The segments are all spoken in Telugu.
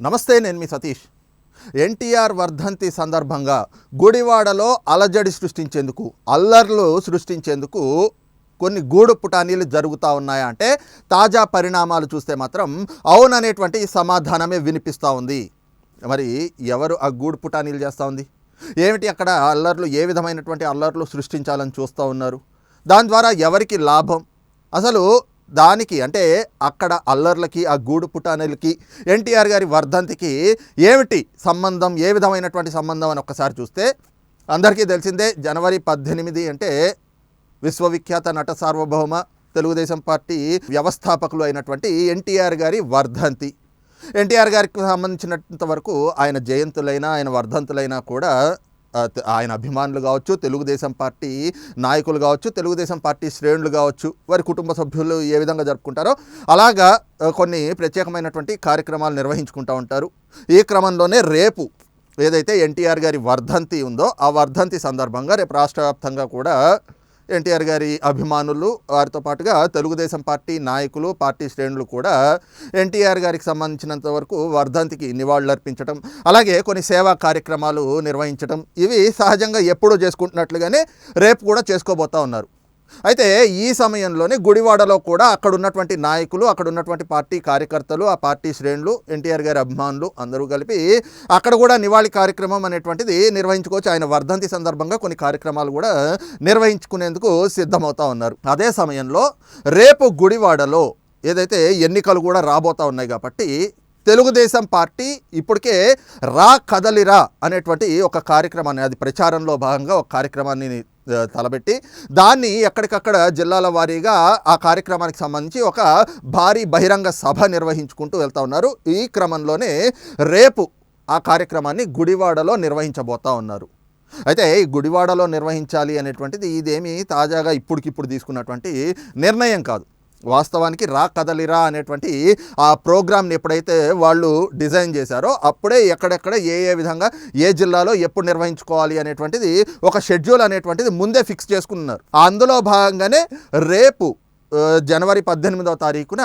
నమస్తే నేను మీ సతీష్. ఎన్టీఆర్ వర్ధంతి సందర్భంగా గుడివాడలో అలజడి సృష్టించేందుకు అల్లర్లు సృష్టించేందుకు కొన్ని గూడు పుటానీలు జరుగుతూ ఉన్నాయా అంటే తాజా పరిణామాలు చూస్తే మాత్రం అవుననేటువంటి సమాధానమే వినిపిస్తూ ఉంది. మరి ఎవరు ఆ గూడు పుటానీలు చేస్తూ ఉంది? ఏమిటి అక్కడ అల్లర్లు ఏ విధమైనటువంటి అల్లర్లు సృష్టించాలని చూస్తూ ఉన్నారు? దాని ద్వారా ఎవరికి లాభం? అసలు దానికి అంటే అక్కడ అల్లర్లకి ఆ గూడు పుటానీలకి ఎన్టీఆర్ గారి వర్ధంతికి ఏమిటి సంబంధం ఏ విధమైనటువంటి సంబంధం అని ఒక్కసారి చూస్తే అందరికీ తెలిసిందే జనవరి పద్దెనిమిది అంటే విశ్వవిఖ్యాత నట సార్వభౌమ తెలుగుదేశం పార్టీ వ్యవస్థాపకులు అయినటువంటి ఎన్టీఆర్ గారి వర్ధంతి. ఎన్టీఆర్ గారికి సంబంధించినంత వరకు ఆయన జయంతులైనా ఆయన వర్ధంతులైనా కూడా ఆయన అభిమానులు కావచ్చు తెలుగుదేశం పార్టీ నాయకులు కావచ్చు తెలుగుదేశం పార్టీ శ్రేణులు కావచ్చు వారి కుటుంబ సభ్యులు ఏ విధంగా జరుపుకుంటారో అలాగా కొన్ని ప్రత్యేకమైనటువంటి కార్యక్రమాలు నిర్వహించుకుంటూ ఉంటారు. ఈ క్రమంలోనే రేపు ఏదైతే ఎన్టీఆర్ గారి వర్ధంతి ఉందో ఆ వర్ధంతి సందర్భంగా రేపు రాష్ట్ర వ్యాప్తంగా కూడా ఎన్టీఆర్ గారి అభిమానులు వారితో పాటుగా తెలుగుదేశం పార్టీ నాయకులు పార్టీ శ్రేణులు కూడా ఎన్టీఆర్ గారికి సంబంధించినంత వరకు వర్ధంతికి నివాళులర్పించడం అలాగే కొన్ని సేవా కార్యక్రమాలు నిర్వహించడం ఇవి సహజంగా ఎప్పుడూ చేసుకుంటున్నట్లుగానే రేపు కూడా చేసుకోబోతా ఉన్నారు. అయితే ఈ సమయంలోనే గుడివాడలో కూడా అక్కడ ఉన్నటువంటి నాయకులు అక్కడ ఉన్నటువంటి పార్టీ కార్యకర్తలు ఆ పార్టీ శ్రేణులు ఎన్టీఆర్ గారి అభిమానులు అందరూ కలిపి అక్కడ కూడా నివాళి కార్యక్రమం అనేటువంటిది నిర్వహించుకోవచ్చు. ఆయన వర్ధంతి సందర్భంగా కొన్ని కార్యక్రమాలు కూడా నిర్వహించుకునేందుకు సిద్ధమవుతా ఉన్నారు. అదే సమయంలో రేపు గుడివాడలో ఏదైతే ఎన్నికలు కూడా రాబోతా ఉన్నాయి కాబట్టి తెలుగుదేశం పార్టీ ఇప్పటికే రా కదలిరా అనేటువంటి ఒక కార్యక్రమాన్ని అది ప్రచారంలో భాగంగా ఒక కార్యక్రమాన్ని తలబెట్టి దాన్ని ఎక్కడికక్కడ జిల్లాల వారీగా ఆ కార్యక్రమానికి సంబంధించి ఒక భారీ బహిరంగ సభ నిర్వహించుకుంటూ వెళ్తా ఉన్నారు. ఈ క్రమంలోనే రేపు ఆ కార్యక్రమాన్ని గుడివాడలో నిర్వహించబోతా ఉన్నారు. అయితే ఈ గుడివాడలో నిర్వహించాలి అనేటువంటిది ఇదేమి తాజాగా ఇప్పటికిప్పుడు తీసుకున్నటువంటి నిర్ణయం కాదు. వాస్తవానికి రా కదలిరా అనేటువంటి ఆ ప్రోగ్రామ్ని ఎప్పుడైతే వాళ్ళు డిజైన్ చేశారో అప్పుడే ఎక్కడెక్కడ ఏ ఏ విధంగా ఏ జిల్లాలో ఎప్పుడు నిర్వహించుకోవాలి అనేటువంటిది ఒక షెడ్యూల్ అనేటువంటిది ముందే ఫిక్స్ చేసుకున్నారు. అందులో భాగంగానే రేపు జనవరి పద్దెనిమిదవ తారీఖున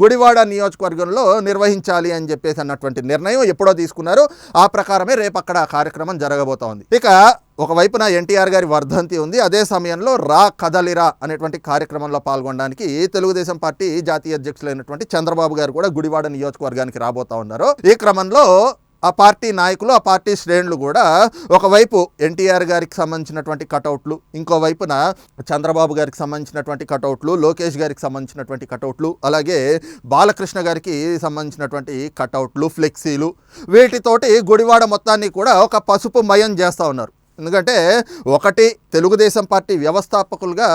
గుడివాడ నియోజకవర్గంలో నిర్వహించాలి అని చెప్పేసి అన్నటువంటి నిర్ణయం ఎప్పుడో తీసుకున్నారు. ఆ ప్రకారమే రేపు అక్కడ కార్యక్రమం జరగబోతోంది. ఇక ఒకవైపున ఎన్టీఆర్ గారి వర్ధంతి ఉంది అదే సమయంలో రా కదలిరా అనేటువంటి కార్యక్రమంలో పాల్గొనడానికి తెలుగుదేశం పార్టీ జాతీయ అధ్యక్షులైనటువంటి చంద్రబాబు గారు కూడా గుడివాడ నియోజకవర్గానికి రాబోతా ఉన్నారు. ఈ క్రమంలో ఆ పార్టీ నాయకులు ఆ పార్టీ శ్రేణులు కూడా ఒకవైపు ఎన్టీఆర్ గారికి సంబంధించినటువంటి కటౌట్లు ఇంకోవైపున చంద్రబాబు గారికి సంబంధించినటువంటి కటౌట్లు లోకేష్ గారికి సంబంధించినటువంటి కటౌట్లు అలాగే బాలకృష్ణ గారికి సంబంధించినటువంటి కటౌట్లు ఫ్లెక్సీలు వీటితోటి గుడివాడ మొత్తాన్ని కూడా ఒక పసుపు మయం చేస్తూ ఉన్నారు. ఎందుకంటే ఒకటి తెలుగుదేశం పార్టీ వ్యవస్థాపకులుగా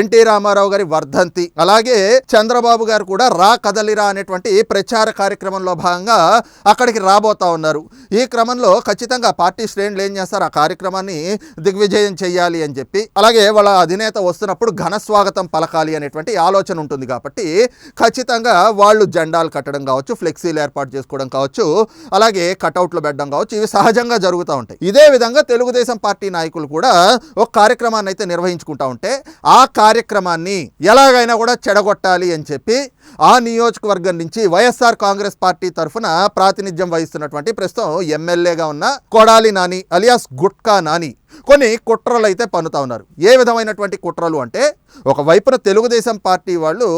ఎన్టీ రామారావు గారి వర్ధంతి అలాగే చంద్రబాబు గారు కూడా రా కదలిరా అనేటువంటి ప్రచార కార్యక్రమంలో భాగంగా అక్కడికి రాబోతా ఉన్నారు. ఈ క్రమంలో ఖచ్చితంగా పార్టీ శ్రేణులు ఏం చేస్తారు? ఆ కార్యక్రమాన్ని దిగ్విజయం చేయాలి అని చెప్పి అలాగే వాళ్ళ అధినేత వస్తున్నప్పుడు ఘన స్వాగతం పలకాలి అనేటువంటి ఆలోచన ఉంటుంది కాబట్టి ఖచ్చితంగా వాళ్ళు జెండాలు కట్టడం కావచ్చు ఫ్లెక్సీలు ఏర్పాటు చేసుకోవడం కావచ్చు అలాగే కటౌట్లు పెట్టడం కావచ్చు ఇవి సహజంగా జరుగుతూ ఉంటాయి. ఇదే విధంగా తెలుగుదేశం పార్టీ నాయకులు కూడా ఒక కార్యక్రమాన్ని అయితే నిర్వహించుకుంటా ఉంటే ఆ కార్యక్రమాన్ని ఎలాగైనా కూడా చెడగొట్టాలి అని చెప్పి ఆ నియోజకవర్గం నుంచి వైఎస్ఆర్ కాంగ్రెస్ పార్టీ తరఫున ప్రాతినిధ్యం వహిస్తున్నటువంటి ప్రస్తుతం ఎమ్మెల్యేగా ఉన్న కొడాలి నాని అలియాస్ గుట్కా నాని కొన్ని కుట్రలు అయితే పన్నుతా ఉన్నారు. ఏ విధమైనటువంటి కుట్రలు అంటే ఒకవైపున తెలుగుదేశం పార్టీ వాళ్ళు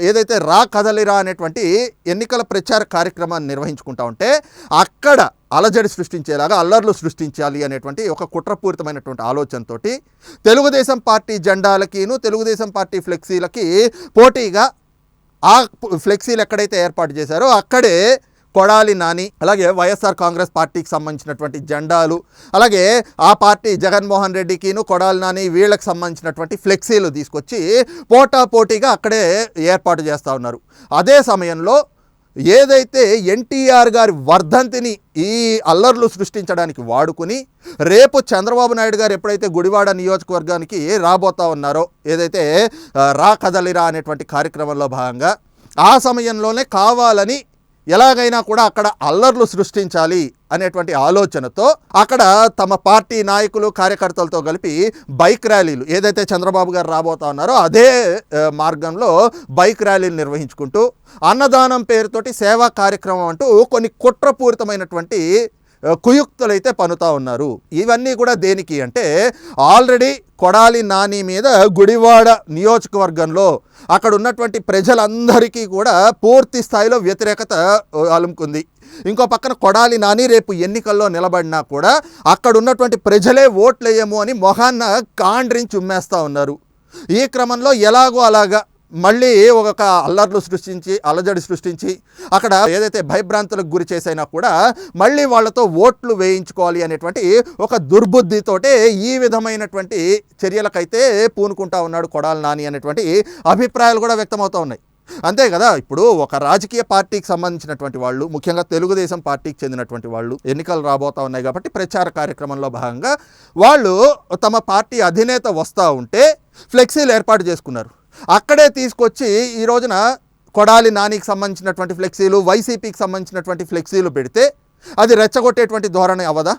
ఏదైతే రా కదలిరా అనేటువంటి ఎన్నికల ప్రచార కార్యక్రమాన్ని నిర్వహించుకుంటా ఉంటే అక్కడ అలజడి సృష్టించేలాగా అల్లర్లు సృష్టించాలి అనేటువంటి ఒక కుట్రపూరితమైనటువంటి ఆలోచనతోటి తెలుగుదేశం పార్టీ జెండాలకిను తెలుగుదేశం పార్టీ ఫ్లెక్సీలకి పోటీగా ఆ ఫ్లెక్సీలు ఎక్కడైతే ఏర్పాటు చేశారో అక్కడే కొడాలి నాని అలాగే వైఎస్ఆర్ కాంగ్రెస్ పార్టీకి సంబంధించినటువంటి జెండాలు అలాగే ఆ పార్టీ జగన్మోహన్ రెడ్డికిను కొడాలి నాని వీళ్ళకి సంబంధించినటువంటి ఫ్లెక్సీలు తీసుకొచ్చి పోటా పోటీగా అక్కడే ఏర్పాటు చేస్తూ ఉన్నారు. అదే సమయంలో ఏదైతే ఎన్టీఆర్ గారి వర్ధంతిని ఈ అల్లర్లు సృష్టించడానికి వాడుకుని రేపు చంద్రబాబు నాయుడు గారు ఎప్పుడైతే గుడివాడ నియోజకవర్గానికి రాబోతా ఉన్నారో ఏదైతే రా కదలిరా అనేటువంటి కార్యక్రమంలో భాగంగా ఆ సమయంలోనే కావాలని ఎలాగైనా కూడా అక్కడ అల్లర్లు సృష్టించాలి అనేటువంటి ఆలోచనతో అక్కడ తమ పార్టీ నాయకులు కార్యకర్తలతో కలిపి బైక్ ర్యాలీలు ఏదైతే చంద్రబాబు గారు రాబోతా ఉన్నారో అదే మార్గంలో బైక్ ర్యాలీలు నిర్వహించుకుంటూ అన్నదానం పేరుతోటి సేవా కార్యక్రమం అంటూ కొన్ని కుట్రపూరితమైనటువంటి కుయుక్తులైతే పనుతా ఉన్నారు. ఇవన్నీ కూడా దేనికి అంటే ఆల్రెడీ కొడాలి నాని మీద గుడివాడ నియోజకవర్గంలో అక్కడ ఉన్నటువంటి ప్రజలందరికీ కూడా పూర్తి స్థాయిలో వ్యతిరేకత అలుముకుంది. ఇంకో పక్కన కొడాలి నాని రేపు ఎన్నికల్లో నిలబడినా కూడా అక్కడ ఉన్నటువంటి ప్రజలే ఓట్లేయము అని మొహాన్న కాండ్రించి ఉమ్మేస్తూ ఉన్నారు. ఈ క్రమంలో ఎలాగో అలాగా మళ్ళీ ఒక అల్లర్లు సృష్టించి అలజడి సృష్టించి అక్కడ ఏదైతే భయభ్రాంతులకు గురి చేసైనా కూడా మళ్ళీ వాళ్ళతో ఓట్లు వేయించుకోవాలి అనేటువంటి ఒక దుర్బుద్ధితోటే ఈ విధమైనటువంటి చర్యలకైతే పూనుకుంటా ఉన్నాడు కొడాలి నాని అనేటువంటి అభిప్రాయాలు కూడా వ్యక్తమవుతూ ఉన్నాయి. అంతే కదా ఇప్పుడు ఒక రాజకీయ పార్టీకి సంబంధించినటువంటి వాళ్ళు ముఖ్యంగా తెలుగుదేశం పార్టీకి చెందినటువంటి వాళ్ళు ఎన్నికలు రాబోతా ఉన్నాయి కాబట్టి ప్రచార కార్యక్రమంలో భాగంగా వాళ్ళు తమ పార్టీ అధినేత వస్తూ ఉంటే ఫ్లెక్సీలు ఏర్పాటు చేసుకున్నారు. అక్కడే తీసుకొచ్చి ఈ రోజున కొడాలి నానికి సంబంధించినటువంటి ఫ్లెక్సీలు వైసీపీకి సంబంధించినటువంటి ఫ్లెక్సీలు పెడితే అది రెచ్చగొట్టేటువంటి ధోరణి అవ్వదా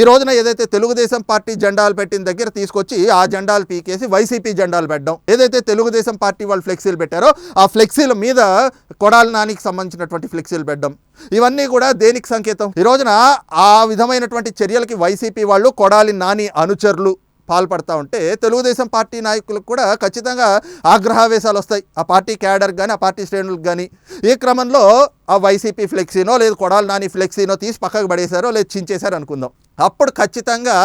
ఈ రోజున ఏదైతే తెలుగుదేశం పార్టీ జెండాలు పెట్టిన దగ్గర తీసుకొచ్చి ఆ జెండాలు పీకేసి వైసీపీ జెండాలు పెట్టడం ఏదైతే తెలుగుదేశం పార్టీ వాళ్ళు ఫ్లెక్సీలు పెట్టారో ఆ ఫ్లెక్సీల మీద కొడాలి నానికి సంబంధించినటువంటి ఫ్లెక్సీలు పెట్టడం. ఇవన్నీ కూడా దేనికి సంకేతం? ఈ రోజున ఆ విధమైనటువంటి చర్యలకి వైసీపీ వాళ్ళు కొడాలి నాని అనుచరులు. పాల్పడతా ఉంటే తెలుగుదేశం పార్టీ నాయకులకు కూడా ఖచ్చితంగా ఆగ్రహావేశాలు వస్తాయి. ఆ పార్టీ క్యాడర్ కానీ ఆ పార్టీ శ్రేణులకు కానీ ఈ క్రమంలో ఆ వైసీపీ ఫ్లెక్సీనో లేదు కొడాలి నాని ఫ్లెక్సీనో తీసి పక్కకు పడేశారో లేదు చించేశారో అనుకుందాం. అప్పుడు ఖచ్చితంగా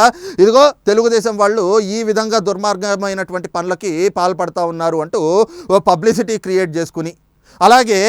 ఇదిగో తెలుగుదేశం వాళ్ళు ఈ విధంగా దుర్మార్గమైనటువంటి పనులకి పాల్పడతా ఉన్నారు అంటూ ఓ పబ్లిసిటీ క్రియేట్ చేసుకుని అలాగే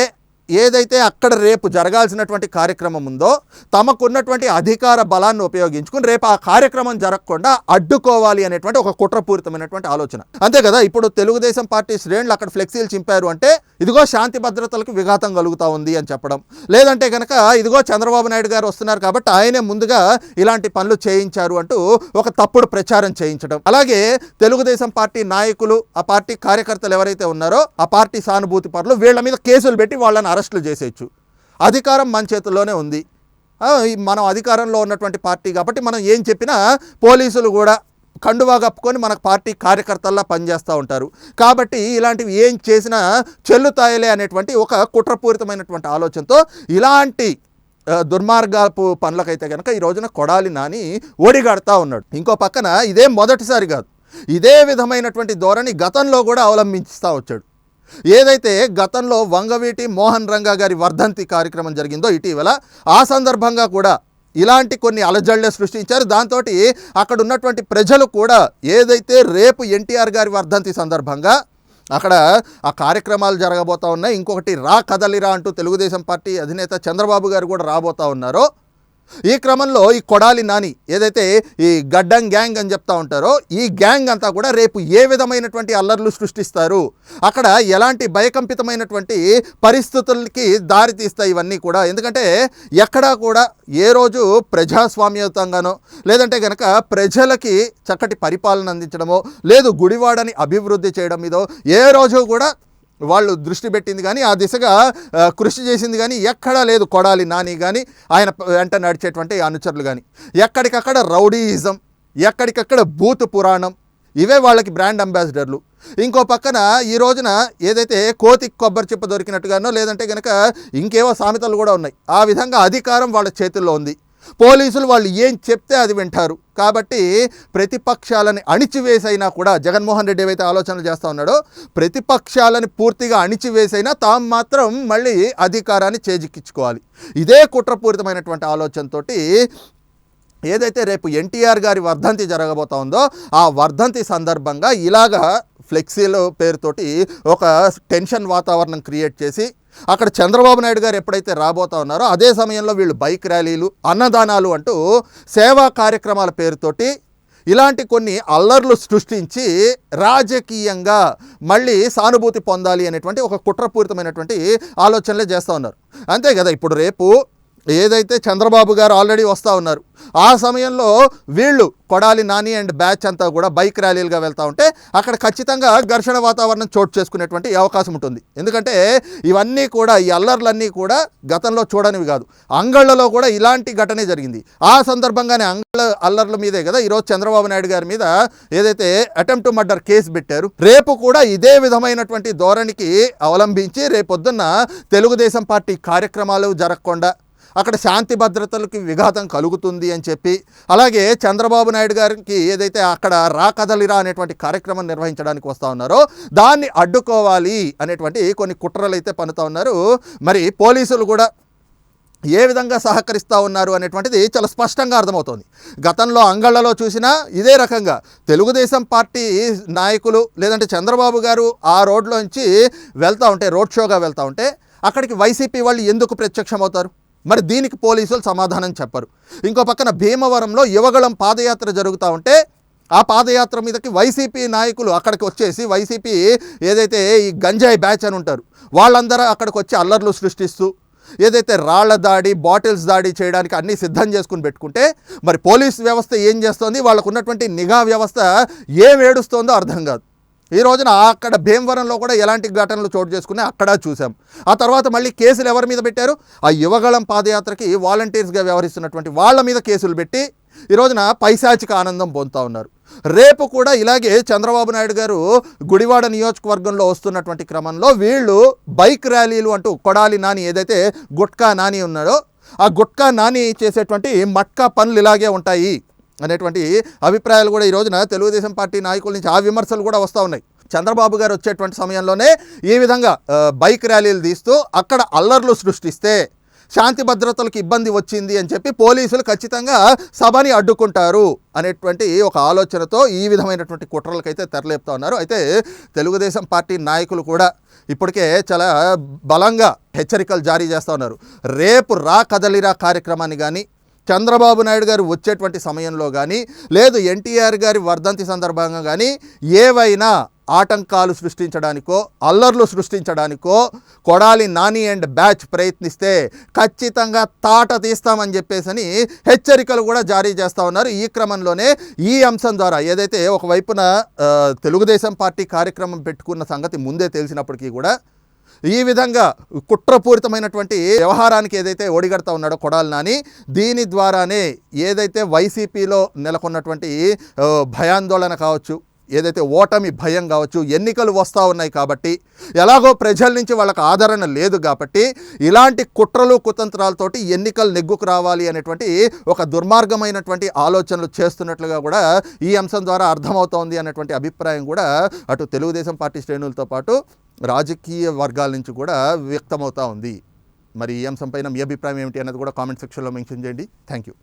ఏదైతే అక్కడ రేపు జరగాల్సినటువంటి కార్యక్రమం ఉందో తమకున్నటువంటి అధికార బలాన్ని ఉపయోగించుకుని రేపు ఆ కార్యక్రమం జరగకుండా అడ్డుకోవాలి అనేటువంటి ఒక కుట్రపూరితమైనటువంటి ఆలోచన. అంతే కదా? ఇప్పుడు తెలుగుదేశం పార్టీ శ్రేణులు అక్కడ ఫ్లెక్సీలు చింపారు అంటే ఇదిగో శాంతి భద్రతలకు విఘాతం కలుగుతా ఉంది అని చెప్పడం. లేదంటే కనుక ఇదిగో చంద్రబాబు నాయుడు గారు వస్తున్నారు కాబట్టి ఆయనే ముందుగా ఇలాంటి పనులు చేయించారు అంటూ ఒక తప్పుడు ప్రచారం చేయించడం. అలాగే తెలుగుదేశం పార్టీ నాయకులు ఆ పార్టీ కార్యకర్తలు ఎవరైతే ఉన్నారో ఆ పార్టీ సానుభూతి పరులు వీళ్ళ మీద కేసులు పెట్టి వాళ్ళని అరెస్టులు చేసేయచ్చు. అధికారం మన చేతుల్లోనే ఉంది. మనం అధికారంలో ఉన్నటువంటి పార్టీ కాబట్టి మనం ఏం చెప్పినా పోలీసులు కూడా కండువా కప్పుకొని మనకు పార్టీ కార్యకర్తల్లా పనిచేస్తూ ఉంటారు. కాబట్టి ఇలాంటివి ఏం చేసినా చెల్లుతాయలే అనేటువంటి ఒక కుట్రపూరితమైనటువంటి ఆలోచనతో ఇలాంటి దుర్మార్గపు పనులకైతే కనుక ఈ రోజున కొడాలి నాని ఓడిగాడుతూ ఉన్నాడు. ఇంకో పక్కన ఇదే మొదటిసారి కాదు. ఇదే విధమైనటువంటి ధోరణి గతంలో కూడా అవలంబిస్తూ వచ్చాడు. ఏదైతే గతంలో వంగవీటి మోహన్ రంగా గారి వర్ధంతి కార్యక్రమం జరిగిందో ఇటీవల ఆ సందర్భంగా కూడా ఇలాంటి కొన్ని అలజడులే సృష్టించారు. దాంతో అక్కడ ఉన్నటువంటి ప్రజలు కూడా ఏదైతే రేపు ఎన్టీఆర్ గారి వర్ధంతి సందర్భంగా అక్కడ ఆ కార్యక్రమాలు జరగబోతా ఉన్నాయి ఇంకొకటి రా కదలిరా అంటూ తెలుగుదేశం పార్టీ అధినేత చంద్రబాబు గారు కూడా రాబోతా ఉన్నారో ఈ క్రమంలో ఈ కొడాలి నాని ఏదైతే ఈ గడ్డం గ్యాంగ్ అని చెప్తా ఉంటారో ఈ గ్యాంగ్ అంతా కూడా రేపు ఏ విధమైనటువంటి అల్లర్లు సృష్టిస్తారు? అక్కడ ఎలాంటి భయకంపితమైనటువంటి పరిస్థితులకి దారితీస్తాయి ఇవన్నీ కూడా? ఎందుకంటే ఎక్కడా కూడా ఏ రోజు ప్రజాస్వామ్యతంగానో లేదంటే కనుక ప్రజలకి చక్కటి పరిపాలన అందించడమో లేదు గుడివాడని అభివృద్ధి చేయడం మీదో ఏ రోజు కూడా వాళ్ళు దృష్టి పెట్టింది కానీ ఆ దిశగా కృషి చేసింది కానీ ఎక్కడా లేదు కొడాలి నాని కానీ ఆయన వెంట నడిచేటువంటి అనుచరులు కానీ ఎక్కడికక్కడ రౌడీయిజం ఎక్కడికక్కడ బూత్ పురాణం ఇవే వాళ్ళకి బ్రాండ్ అంబాసిడర్లు. ఇంకో పక్కన ఈ రోజున ఏదైతే కోతి కొబ్బరి చిప్ప దొరికినట్టుగానో లేదంటే కనుక ఇంకేవో సామెతలు కూడా ఉన్నాయి. ఆ విధంగా అధికారం వాళ్ళ చేతుల్లో ఉంది. పోలీసులు వాళ్ళు ఏం చెప్తే అది వింటారు. కాబట్టి ప్రతిపక్షాలని అణిచివేసైనా కూడా జగన్మోహన్ రెడ్డి ఏవైతే ఆలోచనలు చేస్తూ ఉన్నాడో ప్రతిపక్షాలని పూర్తిగా అణిచివేసైనా తాము మాత్రం మళ్ళీ అధికారాన్ని చేజిక్కించుకోవాలి. ఇదే కుట్రపూరితమైనటువంటి ఆలోచనతోటి ఏదైతే రేపు ఎన్టీఆర్ గారి వర్ధంతి జరగబోతా ఉందో ఆ వర్ధంతి సందర్భంగా ఇలాగా ఫ్లెక్సీల పేరుతోటి ఒక టెన్షన్ వాతావరణం క్రియేట్ చేసి అక్కడ చంద్రబాబు నాయుడు గారు ఎప్పుడైతే రాబోతా ఉన్నారో అదే సమయంలో వీళ్ళు బైక్ ర్యాలీలు అన్నదానాలు అంటూ సేవా కార్యక్రమాల పేరుతోటి ఇలాంటి కొన్ని అల్లర్లు సృష్టించి రాజకీయంగా మళ్ళీ సానుభూతి పొందాలి అనేటువంటి ఒక కుట్రపూరితమైనటువంటి ఆలోచనలే చేస్తూ ఉన్నారు. అంతే కదా ఇప్పుడు రేపు ఏదైతే చంద్రబాబు గారు ఆల్రెడీ వస్తూ ఉన్నారు ఆ సమయంలో వీళ్ళు కొడాలి నాని అండ్ బ్యాచ్ అంతా కూడా బైక్ ర్యాలీలుగా వెళ్తూ ఉంటే అక్కడ ఖచ్చితంగా ఘర్షణ వాతావరణం చోటు చేసుకునేటువంటి అవకాశం ఉంటుంది. ఎందుకంటే ఇవన్నీ కూడా ఈ అల్లర్లన్నీ కూడా గతంలో చూడనివి కాదు. అంగళ్ళలో కూడా ఇలాంటి ఘటనే జరిగింది. ఆ సందర్భంగానే అంగళ్ళ అల్లర్ల మీదే కదా ఈరోజు చంద్రబాబు నాయుడు గారి మీద ఏదైతే అటెంప్ట్ మర్డర్ కేసు పెట్టారు రేపు కూడా ఇదే విధమైనటువంటి ధోరణికి అవలంబించి రేపొద్దున్న తెలుగుదేశం పార్టీ కార్యక్రమాలు జరగకుండా అక్కడ శాంతి భద్రతలకి విఘాతం కలుగుతుంది అని చెప్పి అలాగే చంద్రబాబు నాయుడు గారికి ఏదైతే అక్కడ రా కదలిరా అనేటువంటి కార్యక్రమం నిర్వహించడానికి వస్తూ ఉన్నారో దాన్ని అడ్డుకోవాలి అనేటువంటి కొన్ని కుట్రలు అయితే పనుతూ ఉన్నారు. మరి పోలీసులు కూడా ఏ విధంగా సహకరిస్తూ ఉన్నారు అనేటువంటిది చాలా స్పష్టంగా అర్థమవుతోంది. గతంలో అంగళ్ళలో చూసినా ఇదే రకంగా తెలుగుదేశం పార్టీ నాయకులు లేదంటే చంద్రబాబు గారు ఆ రోడ్లోంచి వెళ్తూ ఉంటే రోడ్ షోగా వెళ్తూ ఉంటే అక్కడికి వైసీపీ వాళ్ళు ఎందుకు ప్రత్యక్షమవుతారు? మరి దీనికి పోలీసులు సమాధానం చెప్పరు. ఇంకో పక్కన భీమవరంలో యువగళం పాదయాత్ర జరుగుతూ ఉంటే ఆ పాదయాత్ర మీదకి వైసీపీ నాయకులు అక్కడికి వచ్చేసి వైసీపీ ఏదైతే ఈ గంజాయి బ్యాచ్ అని ఉంటారు వాళ్ళందరూ అక్కడికి వచ్చి అల్లర్లు సృష్టిస్తూ ఏదైతే రాళ్ళ దాడి బాటిల్స్ దాడి చేయడానికి అన్నీ సిద్ధం చేసుకుని పెట్టుకుంటే మరి పోలీస్ వ్యవస్థ ఏం చేస్తోంది? వాళ్ళకు ఉన్నటువంటి నిఘా వ్యవస్థ ఏం ఏడుస్తోందో అర్థం కాదు. ఈ రోజున అక్కడ భీమవరంలో కూడా ఎలాంటి ఘటనలు చోటు చేసుకుని అక్కడ చూసాం ఆ తర్వాత మళ్ళీ కేసులు ఎవరి మీద పెట్టారు? ఆ యువగళం పాదయాత్రకి వాలంటీర్స్గా వ్యవహరిస్తున్నటువంటి వాళ్ళ మీద కేసులు పెట్టి ఈ రోజున పైశాచిక ఆనందం పొందుతూ ఉన్నారు. రేపు కూడా ఇలాగే చంద్రబాబు నాయుడు గారు గుడివాడ నియోజకవర్గంలో వస్తున్నటువంటి క్రమంలో వీళ్ళు బైక్ ర్యాలీలు అంటూ కొడాలి నాని ఏదైతే గుట్కా నాని ఉన్నాడో ఆ గుట్కా నాని చేసేటువంటి మట్కా పనులు ఇలాగే ఉంటాయి. అనేటువంటి అభిప్రాయాలు కూడా ఈ రోజున తెలుగుదేశం పార్టీ నాయకుల నుంచి ఆ విమర్శలు కూడా వస్తూ ఉన్నాయి. చంద్రబాబు గారు వచ్చేటువంటి సమయంలోనే ఈ విధంగా బైక్ ర్యాలీలు తీస్తూ అక్కడ అల్లర్లు సృష్టిస్తే శాంతి భద్రతలకు ఇబ్బంది వచ్చింది అని చెప్పి పోలీసులు ఖచ్చితంగా సభని అడ్డుకుంటారు అనేటువంటి ఒక ఆలోచనతో ఈ విధమైనటువంటి కుట్రలకైతే తెరలేపుతా ఉన్నారు. అయితే తెలుగుదేశం పార్టీ నాయకులు కూడా ఇప్పటికే చాలా బలంగా హెచ్చరికలు జారీ చేస్తూ ఉన్నారు. రేపు రా కదలిరా కార్యక్రమాన్ని కానీ చంద్రబాబు నాయుడు గారు వచ్చేటువంటి సమయంలో కానీ లేదు ఎన్టీఆర్ గారి వర్ధంతి సందర్భంగా కానీ ఏవైనా ఆటంకాలు సృష్టించడానికో అల్లర్లు సృష్టించడానికో కొడాలి నాని అండ్ బ్యాచ్ ప్రయత్నిస్తే ఖచ్చితంగా తాట తీస్తామని చెప్పేసని హెచ్చరికలు కూడా జారీ చేస్తూ ఉన్నారు. ఈ క్రమంలోనే ఈ అంశం ద్వారా ఏదైతే ఒకవైపున తెలుగుదేశం పార్టీ కార్యక్రమం పెట్టుకున్న సంగతి ముందే తెలిసినప్పటికీ కూడా ఈ విధంగా కుట్రపూరితమైనటువంటి వ్యవహారానికి ఏదైతే ఒడిగడతా ఉన్నాడో కొడాలి నాని దీని ద్వారానే ఏదైతే వైసీపీలో నెలకొన్నటువంటి భయాందోళన కావచ్చు ఏదైతే ఓటమి భయం కావచ్చు ఎన్నికలు వస్తూ ఉన్నాయి కాబట్టి ఎలాగో ప్రజల నుంచి వాళ్ళకి ఆదరణ లేదు కాబట్టి ఇలాంటి కుట్రలు కుతంత్రాలతోటి ఎన్నికలు నెగ్గుకు రావాలి అనేటువంటి ఒక దుర్మార్గమైనటువంటి ఆలోచనలు చేస్తున్నట్లుగా కూడా ఈ అంశం ద్వారా అర్థమవుతోంది అనేటువంటి అభిప్రాయం కూడా అటు తెలుగుదేశం పార్టీ శ్రేణులతో పాటు రాజకీయ వర్గాల నుంచి కూడా వ్యక్తమవుతా ఉంది. మరి ఈ అంశంపైన మీ అభిప్రాయం ఏమిటి అన్నది కూడా కామెంట్ సెక్షన్లో మెన్షన్ చేయండి. Thank you.